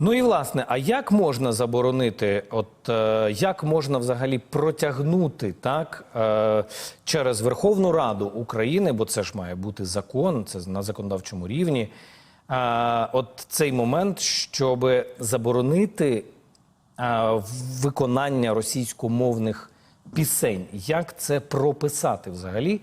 Ну і власне, а як можна заборонити, от е, як можна взагалі протягнути так е, через Верховну Раду України, бо це ж має бути закон, це на законодавчому рівні. Е, от цей момент, щоб заборонити е, виконання російськомовних пісень, як це прописати взагалі?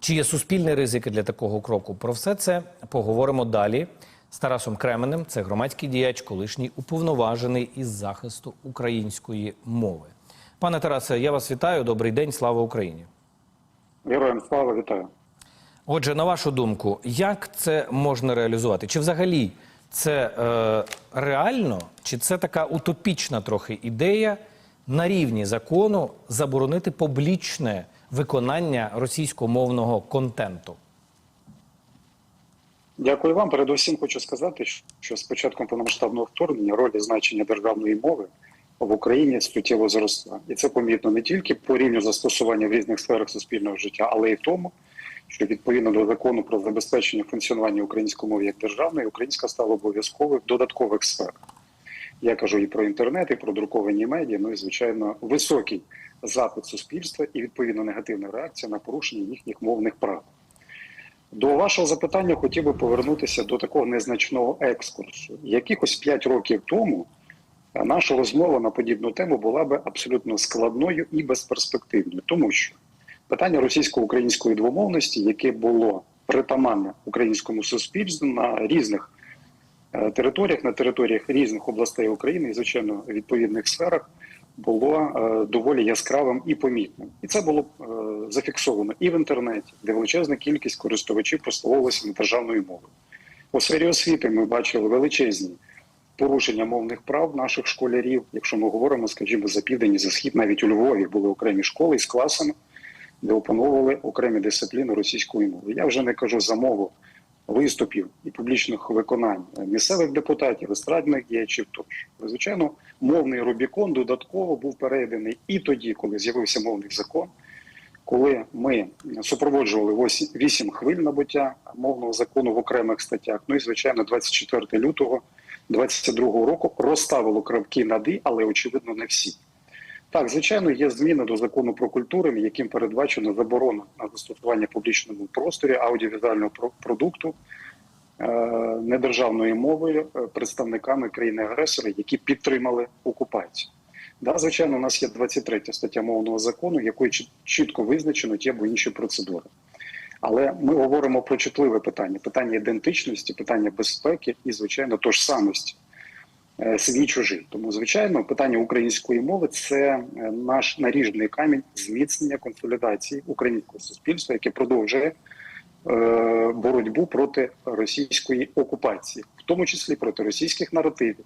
Чи є суспільні ризики для такого кроку? Про все це поговоримо далі з Тарасом Кременем. Це громадський діяч, колишній уповноважений із захисту української мови. Пане Тарасе, я вас вітаю. Добрий день, слава Україні. Героям слава вітаю. Отже, на вашу думку, як це можна реалізувати? Чи взагалі це е, реально, чи це така утопічна трохи ідея на рівні закону заборонити публічне виконання російськомовного контенту? Дякую вам. Передусім хочу сказати, що з початком повномасштабного вторгнення роль і значення державної мови в Україні суттєво зросла. І це помітно не тільки по рівню застосування в різних сферах суспільного життя, але й в тому, що відповідно до закону про забезпечення функціонування української мови як державної, українська стала обов'язковою в додаткових сферах. Я кажу і про інтернет, і про друковані медіа, ну і звичайно високий запит суспільства і відповідно негативна реакція на порушення їхніх мовних прав. До вашого запитання хотів би повернутися до такого незначного екскурсу. Якихось 5 років тому наша розмова на подібну тему була би абсолютно складною і безперспективною, тому що питання російсько-української двомовності, яке було притаманне українському суспільству на різних е, територіях, на територіях різних областей України і, звичайно, відповідних сферах, було е, доволі яскравим і помітним. І це було е, зафіксовано і в інтернеті, де величезна кількість користувачів послуговувалася державною мовою. У сфері освіти ми бачили величезні порушення мовних прав наших школярів. Якщо ми говоримо, скажімо, за південь за схід, навіть у Львові були окремі школи з класами, де опановували окремі дисципліни російської мови. Я вже не кажу за мову виступів і публічних виконань місцевих депутатів, естрадних діячів. Тощо, звичайно, мовний Рубікон додатково був перейдений і тоді, коли з'явився мовний закон. Коли ми супроводжували вісім хвиль набуття мовного закону в окремих статтях, ну і звичайно, 24 лютого 22 року розставило крапки над «і», але очевидно не всі. Так, звичайно, є зміни до закону про культуру, яким передбачено заборона на застосування в публічному просторі аудіовізуального продукту е, недержавною мовою е, представниками країни-агресора, які підтримали окупацію. Да, звичайно, у нас є 23 стаття мовного закону, якою чітко визначено ті або інші процедури. Але ми говоримо про чутливе питання: питання ідентичності, питання безпеки і, звичайно, тож самості свій чужий. Тому, звичайно, питання української мови це е, наш наріжний камінь зміцнення консолідації українського суспільства, яке продовжує е, боротьбу проти російської окупації, в тому числі проти російських наративів.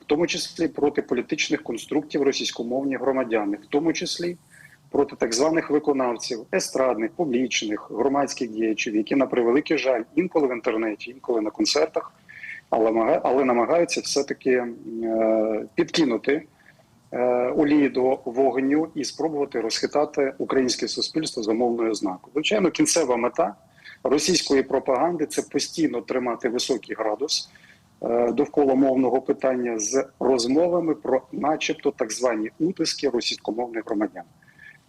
В тому числі проти політичних конструктів російськомовні громадяни, в тому числі проти так званих виконавців, естрадних, публічних, громадських діячів, які на превеликий жаль інколи в інтернеті, інколи на концертах, але але намагаються все-таки е, підкинути е, олії до вогню і спробувати розхитати українське суспільство за мовною ознакою. Звичайно, кінцева мета російської пропаганди це постійно тримати високий градус. Е, довкола мовного питання з розмовами про, начебто, так звані утиски російськомовних громадян.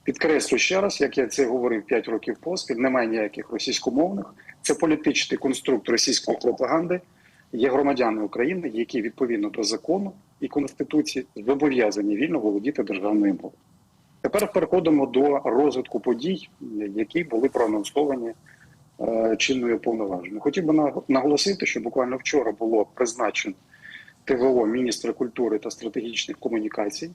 Підкреслю ще раз, як я це говорив 5 років поспіль, немає ніяких російськомовних. Це політичний конструкт російської пропаганди. Є громадяни України, які відповідно до закону і конституції зобов'язані вільно володіти державною мовою. Тепер переходимо до розвитку подій, які були проанонсовані е, чинною повноваженою. Хотів би наголосити, що буквально вчора було призначено ТВО міністра культури та стратегічних комунікацій.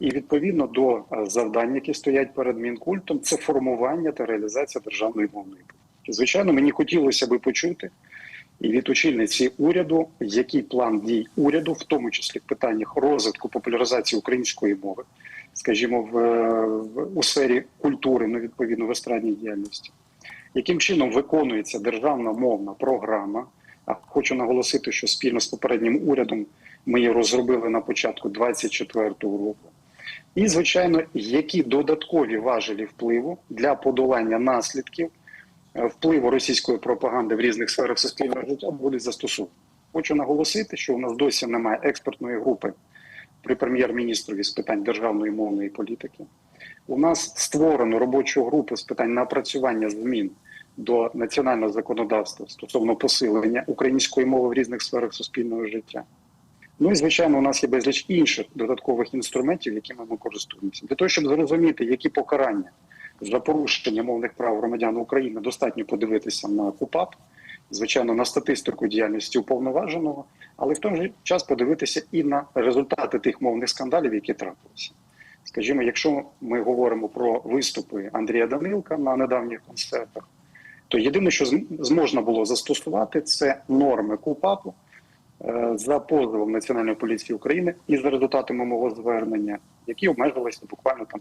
І відповідно до е, завдань, які стоять перед мінкультом, це формування та реалізація державної мовної. Звичайно, мені хотілося би почути і від очільниці уряду, який план дій уряду, в тому числі в питаннях розвитку популяризації української мови, скажімо, в, в у сфері культури, ну відповідно в естрадній діяльності, яким чином виконується державна мовна програма. А хочу наголосити, що спільно з попереднім урядом ми її розробили на початку 2024 року. І, звичайно, які додаткові важелі впливу для подолання наслідків впливу російської пропаганди в різних сферах суспільного життя будуть застосовані. Хочу наголосити, що у нас досі немає експертної групи при прем'єр-міністрові з питань державної мовної політики. У нас створено робочу групу з питань напрацювання змін до національного законодавства стосовно посилення української мови в різних сферах суспільного життя. Ну і звичайно, у нас є безліч інших додаткових інструментів, якими ми користуємося. Для того, щоб зрозуміти, які покарання за порушення мовних прав громадян України, достатньо подивитися на КУПАП, звичайно, на статистику діяльності уповноваженого, але в той же час подивитися і на результати тих мовних скандалів, які трапилися. Скажімо, якщо ми говоримо про виступи Андрія Данилка на недавніх концертах, то єдине, що зможна було застосувати, це норми КУПАПу е, за позовом Національної поліції України і за результатами мого звернення, які обмежилися буквально там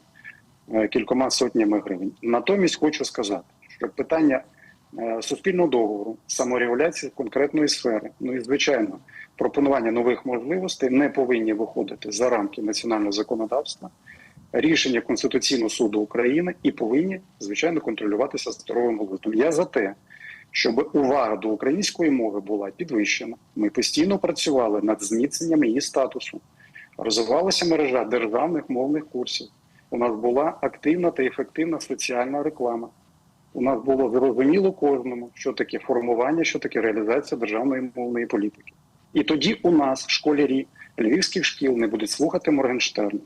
кількома сотнями гривень. Натомість хочу сказати, що питання е, суспільного договору, саморегуляції конкретної сфери, ну і звичайно, пропонування нових можливостей не повинні виходити за рамки національного законодавства. Рішення Конституційного суду України і повинні звичайно контролюватися здоровим глуздом. Я за те, щоб увага до української мови була підвищена. Ми постійно працювали над зміцненням її статусу. Розвивалася мережа державних мовних курсів. У нас була активна та ефективна соціальна реклама. У нас було зрозуміло кожному, що таке формування, що таке реалізація державної мовної політики. І тоді у нас школярі львівських шкіл не будуть слухати Моргенштерна.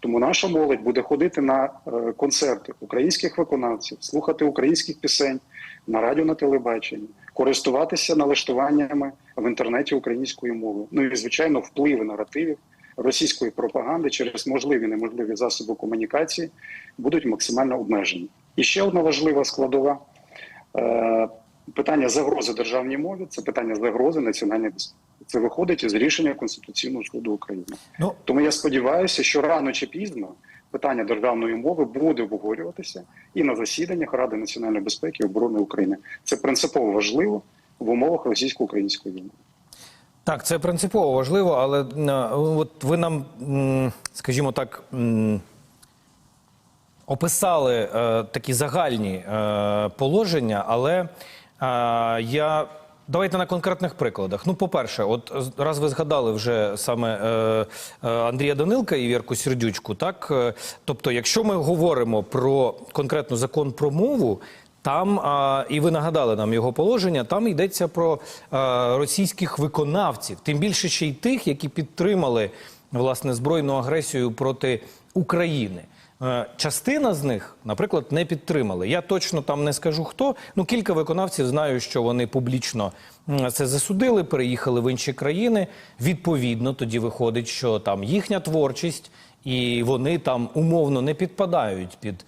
Тому наша молодь буде ходити на е, концерти українських виконавців, слухати українських пісень на радіо, на телебаченні, користуватися налаштуваннями в інтернеті українською мовою. Ну і звичайно, впливи наративів російської пропаганди через можливі неможливі засоби комунікації будуть максимально обмежені. І ще одна важлива складова е, питання загрози державній мові це питання загрози національної безпеки. Це виходить із рішення Конституційного суду України. Ну, Тому я сподіваюся, що рано чи пізно питання державної мови буде обговорюватися і на засіданнях Ради національної безпеки і оборони України. Це принципово важливо в умовах російсько-української війни. Так, це принципово важливо, але е, от ви нам, скажімо так, описали е, такі загальні е, положення, але я. Давайте на конкретних прикладах. Ну, по-перше, от раз ви згадали вже саме Андрія Данилка і Вірку Сердючку, так тобто, якщо ми говоримо про конкретно закон про мову, там а, і ви нагадали нам його положення. Там йдеться про а, російських виконавців, тим більше ще й тих, які підтримали власне збройну агресію проти України. Е, Частина з них, наприклад, не підтримали. Я точно там не скажу хто. Ну кілька виконавців знаю, що вони публічно це засудили, переїхали в інші країни. Відповідно, тоді виходить, що там їхня творчість, і вони там умовно не підпадають під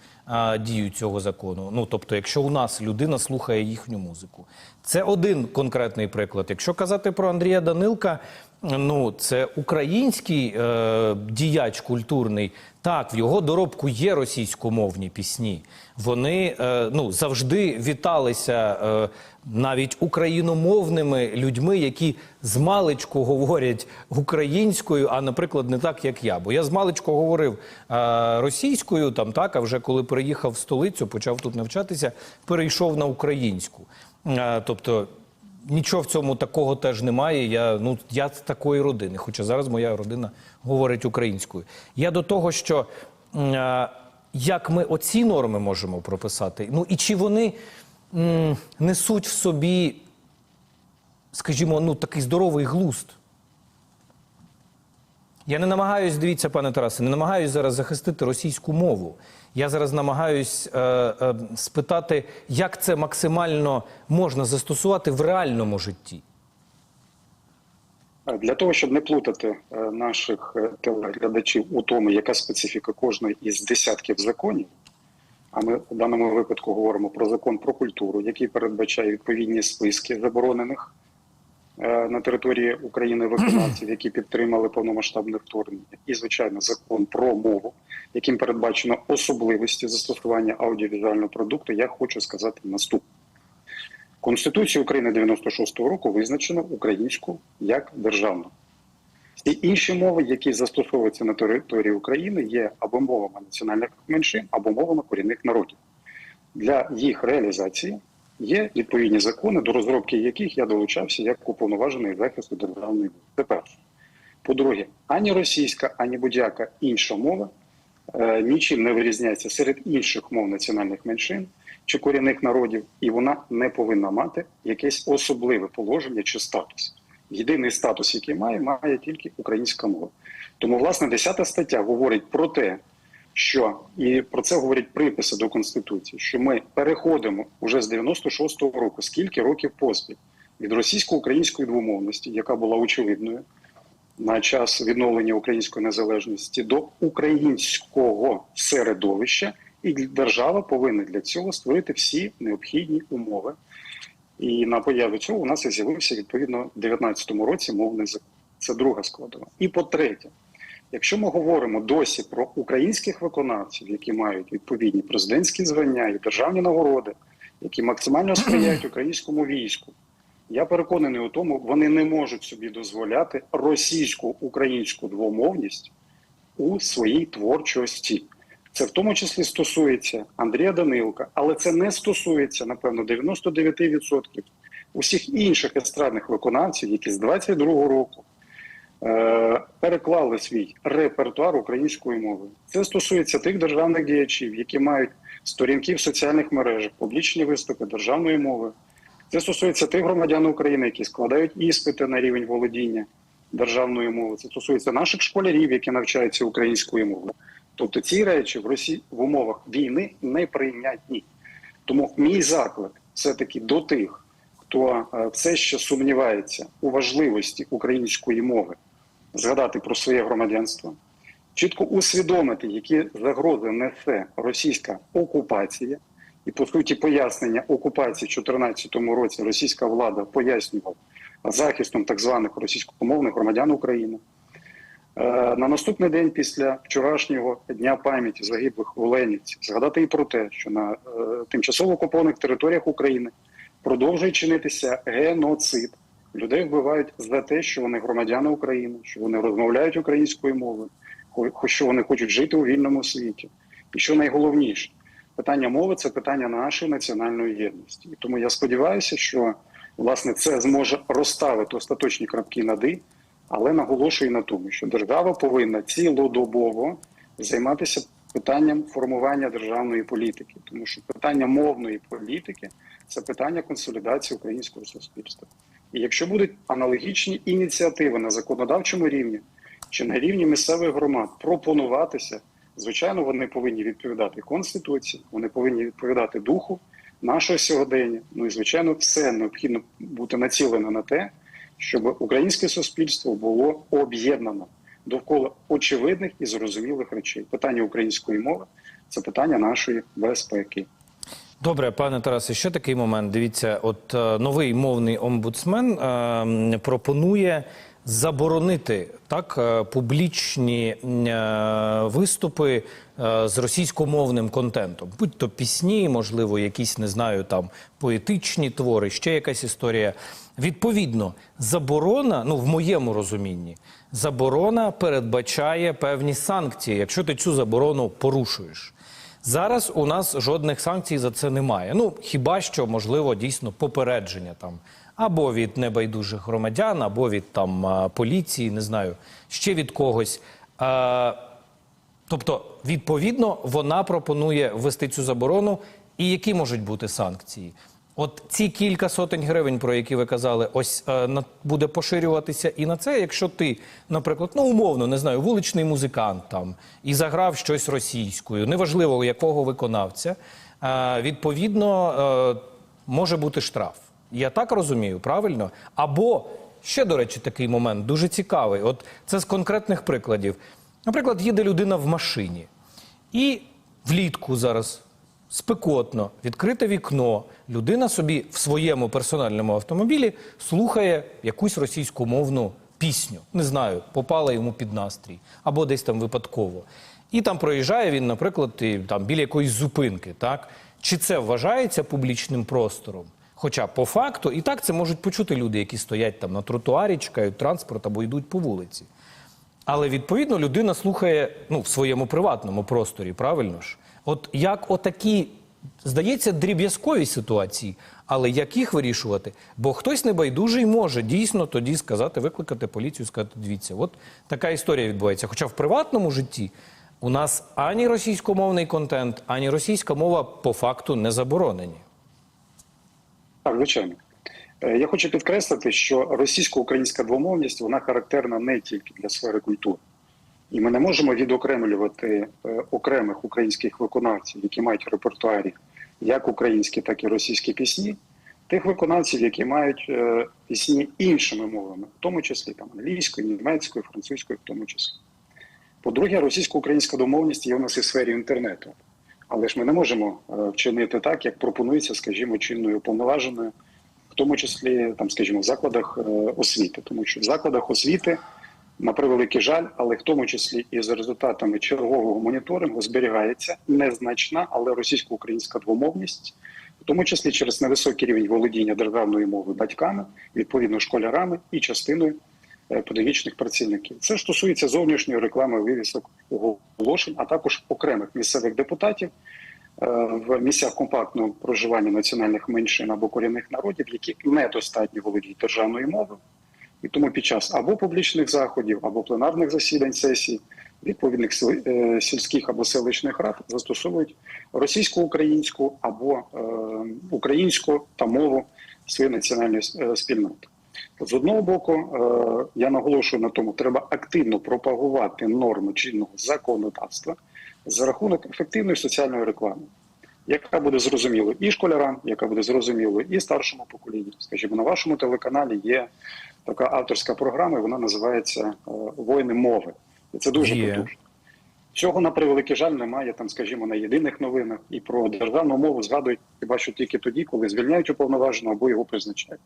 дію цього закону. Ну тобто, якщо у нас людина слухає їхню музику, це один конкретний приклад. Якщо казати про Андрія Данилка, ну це український е, діяч культурний. Так, в його доробку є російськомовні пісні. Вони е, ну завжди віталися е, навіть україномовними людьми, які з маличку говорять українською, а наприклад, не так, як я. Бо я з маличку говорив е, російською, там так, а вже коли приїхав в столицю, почав тут навчатися, перейшов на українську. Е, тобто нічого в цьому такого теж немає. Я ну я з такої родини, хоча зараз моя родина говорить українською. Я до того, що е, як ми оці норми можемо прописати, ну і чи вони несуть в собі, скажімо, ну такий здоровий глузд. Я не намагаюсь, дивіться, пане Тарасе, не намагаюсь зараз захистити російську мову. Я зараз намагаюсь е, е, спитати, як це максимально можна застосувати в реальному житті. Для того, щоб не плутати е, наших е, телеглядачів у тому, яка специфіка кожної із десятків законів, а ми в даному випадку говоримо про закон про культуру, який передбачає відповідні списки заборонених е, на території України виконавців, які підтримали повномасштабне вторгнення, і звичайно закон про мову, яким передбачено особливості застосування аудіовізуального продукту. Я хочу сказати наступне. Конституції України 96-го року визначено українську як державну. Всі інші мови, які застосовуються на території України, є або мовами національних меншин, або мовами корінних народів. Для їх реалізації Є відповідні закони, до розробки яких я долучався як уповноважений захисту державної мови. Це перше. По-друге, ані російська, ані будь-яка інша мова е, нічим не вирізняється серед інших мов національних меншин чи корінних народів, і вона не повинна мати якесь особливе положення чи статус. Єдиний статус, який має, має тільки українська мова. Тому, власне, 10 стаття говорить про те, що і про це говорять приписи до конституції, що ми переходимо уже з 96-го року, скільки років поспіль від російсько-української двомовності, яка була очевидною на час відновлення української незалежності, до українського середовища, і держава повинна для цього створити всі необхідні умови. І на появу цього у нас з'явився відповідно в 2019 році мовний закон. Це друга складова. І по-третє, Якщо ми говоримо досі про українських виконавців, які мають відповідні президентські звання і державні нагороди, які максимально сприяють українському війську, я переконаний у тому, вони не можуть собі дозволяти російсько-українську двомовність у своїй творчості. Це в тому числі стосується Андрія Данилка, але це не стосується, напевно, 99% усіх інших естрадних виконавців, які з 22-го року е, переклали свій репертуар українською мовою. Це стосується тих державних діячів, які мають сторінки в соціальних мережах, публічні виступи державної мови. Це стосується тих громадян України, які складають іспити на рівень володіння державною мовою. Це стосується наших школярів, які навчаються українською мовою. Тобто ці речі в Росії в умовах війни неприйнятні. Тому мій заклик все-таки до тих, хто е, все ще сумнівається у важливості української мови, згадати про своє громадянство, чітко усвідомити, які загрози несе російська окупація, і по суті пояснення окупації в 2014 році російська влада пояснювала захистом так званих російськомовних громадян України. Е, На наступний день після вчорашнього дня пам'яті загиблих в Оленівці згадати і про те, що на е, тимчасово окупованих територіях України продовжує чинитися геноцид. Людей вбивають за те, що вони громадяни України, що вони розмовляють українською мовою, що вони хочуть жити у вільному світі. І що найголовніше, питання мови це питання нашої національної єдності. І тому я сподіваюся, що власне це зможе розставити остаточні крапки над «і», але наголошую на тому, що держава повинна цілодобово займатися питанням формування державної політики, тому що питання мовної політики це питання консолідації українського суспільства. І якщо будуть аналогічні ініціативи на законодавчому рівні чи на рівні місцевих громад пропонуватися, звичайно, вони повинні відповідати конституції, вони повинні відповідати духу нашого сьогодення. Ну і звичайно, все необхідно бути націлено на те, щоб українське суспільство було об'єднано довкола очевидних і зрозумілих речей. Питання української мови це питання нашої безпеки. Добре, пане Тарасе, ще такий момент. Дивіться, от е, новий мовний омбудсмен е, пропонує заборонити так е, публічні е, виступи е, з російськомовним контентом, будь то пісні, можливо, якісь не знаю, там поетичні твори, ще якась історія. Відповідно, заборона, ну в моєму розумінні, заборона передбачає певні санкції, якщо ти цю заборону порушуєш. Зараз у нас жодних санкцій за це немає. Ну хіба що можливо дійсно попередження там або від небайдужих громадян, або від там поліції, не знаю, ще від когось. А, тобто, відповідно, вона пропонує ввести цю заборону. І які можуть бути санкції? От ці кілька сотень гривень, про які ви казали, ось е, на, буде поширюватися і на це, якщо ти, наприклад, ну умовно не знаю, вуличний музикант там і заграв щось російською, неважливо якого виконавця, е, відповідно е, може бути штраф. Я так розумію, правильно? Або ще, до речі, такий момент дуже цікавий. От це з конкретних прикладів. Наприклад, їде людина в машині, і влітку зараз спекотно, відкрите вікно. Людина собі в своєму персональному автомобілі слухає якусь російськомовну пісню. Не знаю, попала йому під настрій або десь там випадково. І там проїжджає він, наприклад, і, там, біля якоїсь зупинки. Так? Чи це вважається публічним простором? Хоча по факту і так це можуть почути люди, які стоять там на тротуарі, чекають транспорт або йдуть по вулиці. Але відповідно людина слухає ну, в своєму приватному просторі, правильно ж? От як отакі здається, дріб'язкові ситуації, але як їх вирішувати? Бо хтось небайдужий може дійсно тоді сказати, викликати поліцію, сказати, дивіться, от така історія відбувається. Хоча в приватному житті у нас ані російськомовний контент, ані російська мова по факту не заборонені. Так, звичайно. Е, Я хочу підкреслити, що російсько-українська двомовність вона характерна не тільки для сфери культури. І ми не можемо відокремлювати е, окремих українських виконавців, які мають в репертуарі як українські, так і російські пісні, тих виконавців, які мають е, пісні іншими мовами, в тому числі там англійською, німецькою, французькою, в тому числі. По-друге, російсько-українська домовність є у нас і в сфері інтернету. Але ж ми не можемо вчинити так, як пропонується, скажімо, чинною уповноваженою, в тому числі там, скажімо, в закладах е, освіти, тому що в закладах освіти, на превеликий жаль, але в тому числі і за результатами чергового моніторингу зберігається незначна, але російсько-українська двомовність, в тому числі через невисокий рівень володіння державною мовою батьками, відповідно школярами і частиною е, педагогічних працівників. Це стосується зовнішньої реклами вивісок оголошень, а також окремих місцевих депутатів в місцях компактного проживання національних меншин або корінних народів, які недостатньо володіють державною мовою. І тому під час або публічних заходів, або пленарних засідань сесій відповідних е, сільських або селищних рад застосовують російсько-українську або е, українську та мову своєї національної е, спільноти. З одного боку, е, я наголошую на тому, треба активно пропагувати норми чинного законодавства за рахунок ефективної соціальної реклами, яка буде зрозуміло і школярам, яка буде зрозуміло і старшому поколінню. Скажімо, на вашому телеканалі є така авторська програма, і вона називається е, Воїни мови. І це дуже потужно. Цього на превеликий жаль немає там, скажімо, на єдиних новинах і про державну мову згадують хіба що тільки тоді, коли звільняють уповноваженого або його призначають.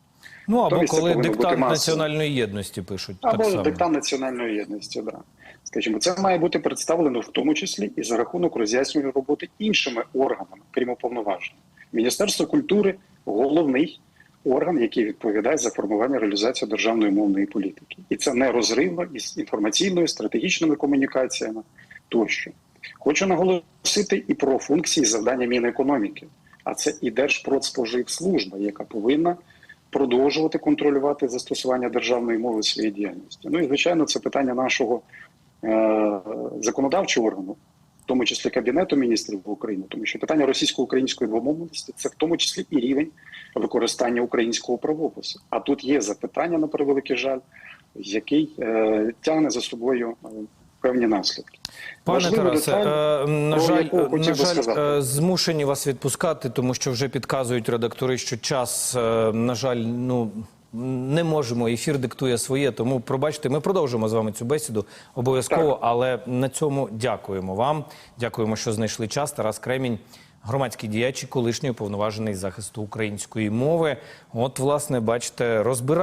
Ну або це коли диктант національної єдності пишуть. Або так само. диктант національної єдності, да. Скажімо, це має бути представлено в тому числі і за рахунок роз'яснювальної роботи іншими органами, крім уповноважень. Міністерство культури головний орган, який відповідає за формування реалізацію державної мовної політики, і це нерозривно із інформаційною стратегічними комунікаціями тощо. Хочу наголосити і про функції завдання Мінекономіки, а це і Держпродспоживслужба, яка повинна продовжувати контролювати застосування державної мови в своїй діяльності. Ну і звичайно, це питання нашого е- законодавчого органу, в тому числі Кабінету міністрів України, тому що питання російсько-української двомовності це в тому числі і рівень використання українського правопису. А тут є запитання на превеликий жаль, який е- тягне за собою е, певні наслідки. Пане Тарасе, деталь, е, на жаль, на жаль, е, змушені вас відпускати, тому що вже підказують редактори, що час, е, на жаль, ну. Не можемо, ефір диктує своє, тому пробачте, ми продовжимо з вами цю бесіду обов'язково. Але на цьому дякуємо вам. Дякуємо, що знайшли час. Тарас Кремінь, громадський діяч і колишній уповноважений захисту української мови. От, власне, бачите, розбирає.